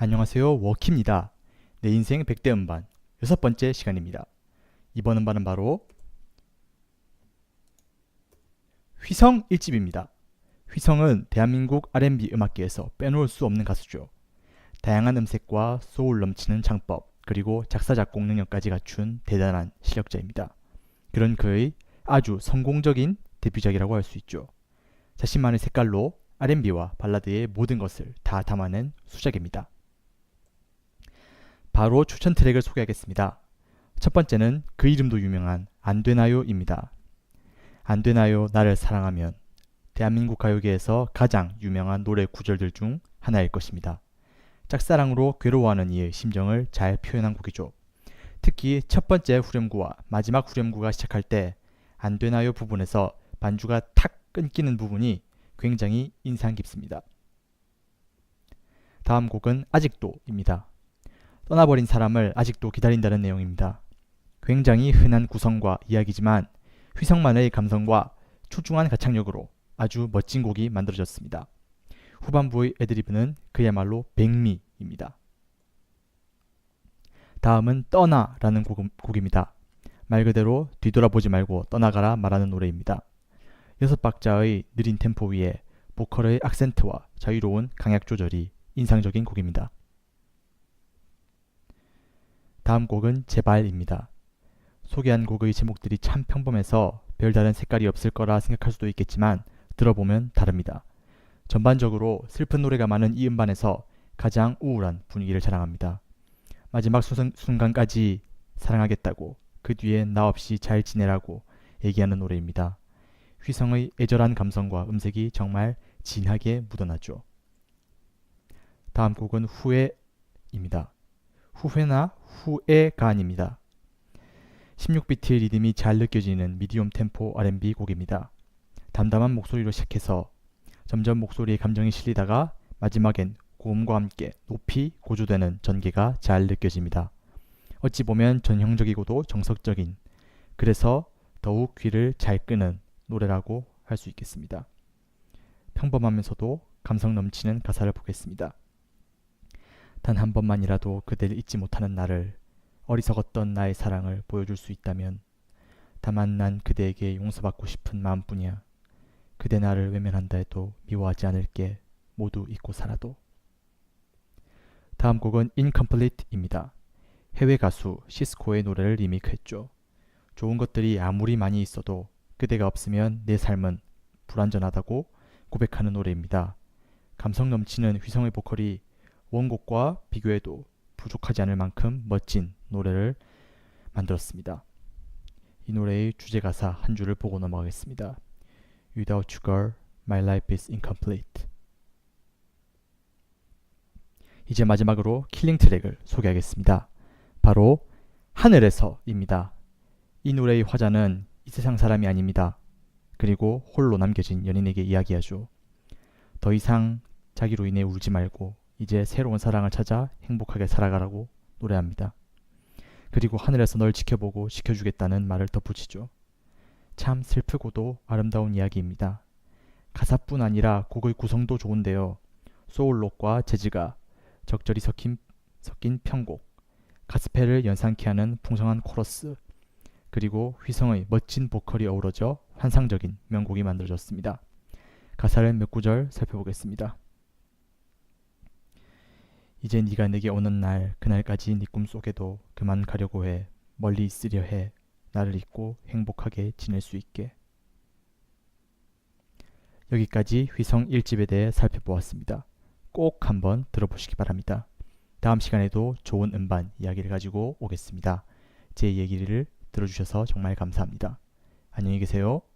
안녕하세요 워키입니다. 내 인생 100대 음반 여섯 번째 시간입니다. 이번 음반은 바로 휘성 1집입니다. 휘성은 대한민국 R&B 음악계에서 빼놓을 수 없는 가수죠. 다양한 음색과 소울 넘치는 창법 그리고 작사 작곡 능력까지 갖춘 대단한 실력자입니다. 그런 그의 아주 성공적인 데뷔작이라고 할 수 있죠. 자신만의 색깔로 R&B와 발라드의 모든 것을 다 담아낸 수작입니다. 바로 추천 트랙을 소개하겠습니다. 첫 번째는 그 이름도 유명한 안 되나요입니다. 안 되나요 나를 사랑하면 대한민국 가요계에서 가장 유명한 노래 구절들 중 하나일 것입니다. 짝사랑으로 괴로워하는 이의 심정을 잘 표현한 곡이죠. 특히 첫 번째 후렴구와 마지막 후렴구가 시작할 때 안 되나요 부분에서 반주가 탁 끊기는 부분이 굉장히 인상 깊습니다. 다음 곡은 아직도입니다. 떠나버린 사람을 아직도 기다린다는 내용입니다. 굉장히 흔한 구성과 이야기지만 휘성만의 감성과 출중한 가창력으로 아주 멋진 곡이 만들어졌습니다. 후반부의 애드리브는 그야말로 백미입니다. 다음은 떠나 라는 곡, 곡입니다. 말 그대로 뒤돌아보지 말고 떠나가라 말하는 노래입니다. 여섯 박자의 느린 템포 위에 보컬의 악센트와 자유로운 강약 조절이 인상적인 곡입니다. 다음 곡은 제발입니다. 소개한 곡의 제목들이 참 평범해서 별다른 색깔이 없을 거라 생각할 수도 있겠지만 들어보면 다릅니다. 전반적으로 슬픈 노래가 많은 이 음반에서 가장 우울한 분위기를 자랑합니다. 마지막 수순, 순간까지 사랑하겠다고 그 뒤에 나 없이 잘 지내라고 얘기하는 노래입니다. 휘성의 애절한 감성과 음색이 정말 진하게 묻어나죠. 다음 곡은 후회입니다. 후회나 후회가 아닙니다. 16비트의 리듬이 잘 느껴지는 미디엄 템포 R&B 곡입니다. 담담한 목소리로 시작해서 점점 목소리에 감정이 실리다가 마지막엔 고음과 함께 높이 고조되는 전개가 잘 느껴집니다. 어찌 보면 전형적이고도 정석적인 그래서 더욱 귀를 잘 끄는 노래라고 할 수 있겠습니다. 평범하면서도 감성 넘치는 가사를 보겠습니다. 단 한 번만이라도 그대를 잊지 못하는 나를 어리석었던 나의 사랑을 보여줄 수 있다면 다만 난 그대에게 용서받고 싶은 마음뿐이야. 그대 나를 외면한다 해도 미워하지 않을게 모두 잊고 살아도. 다음 곡은 Incomplete입니다. 해외 가수 시스코의 노래를 리메이크했죠. 좋은 것들이 아무리 많이 있어도 그대가 없으면 내 삶은 불완전하다고 고백하는 노래입니다. 감성 넘치는 휘성의 보컬이 원곡과 비교해도 부족하지 않을 만큼 멋진 노래를 만들었습니다. 이 노래의 주제 가사 한 줄을 보고 넘어가겠습니다. Without you, girl, my life is incomplete. 이제 마지막으로 킬링 트랙을 소개하겠습니다. 바로 하늘에서입니다. 이 노래의 화자는 이 세상 사람이 아닙니다. 그리고 홀로 남겨진 연인에게 이야기하죠. 더 이상 자기로 인해 울지 말고 이제 새로운 사랑을 찾아 행복하게 살아가라고 노래합니다. 그리고 하늘에서 널 지켜보고 지켜주겠다는 말을 덧붙이죠. 참 슬프고도 아름다운 이야기입니다. 가사뿐 아니라 곡의 구성도 좋은데요. 소울록과 재즈가 적절히 섞인, 섞인 편곡, 가스펠을 연상케 하는 풍성한 코러스, 그리고 휘성의 멋진 보컬이 어우러져 환상적인 명곡이 만들어졌습니다. 가사를 몇 구절 살펴보겠습니다. 이제 네가 내게 오는 날 그날까지 네 꿈속에도 그만 가려고 해 멀리 있으려 해 나를 잊고 행복하게 지낼 수 있게 여기까지 휘성 1집에 대해 살펴보았습니다. 꼭 한번 들어보시기 바랍니다. 다음 시간에도 좋은 음반 이야기를 가지고 오겠습니다. 제 얘기를 들어주셔서 정말 감사합니다. 안녕히 계세요.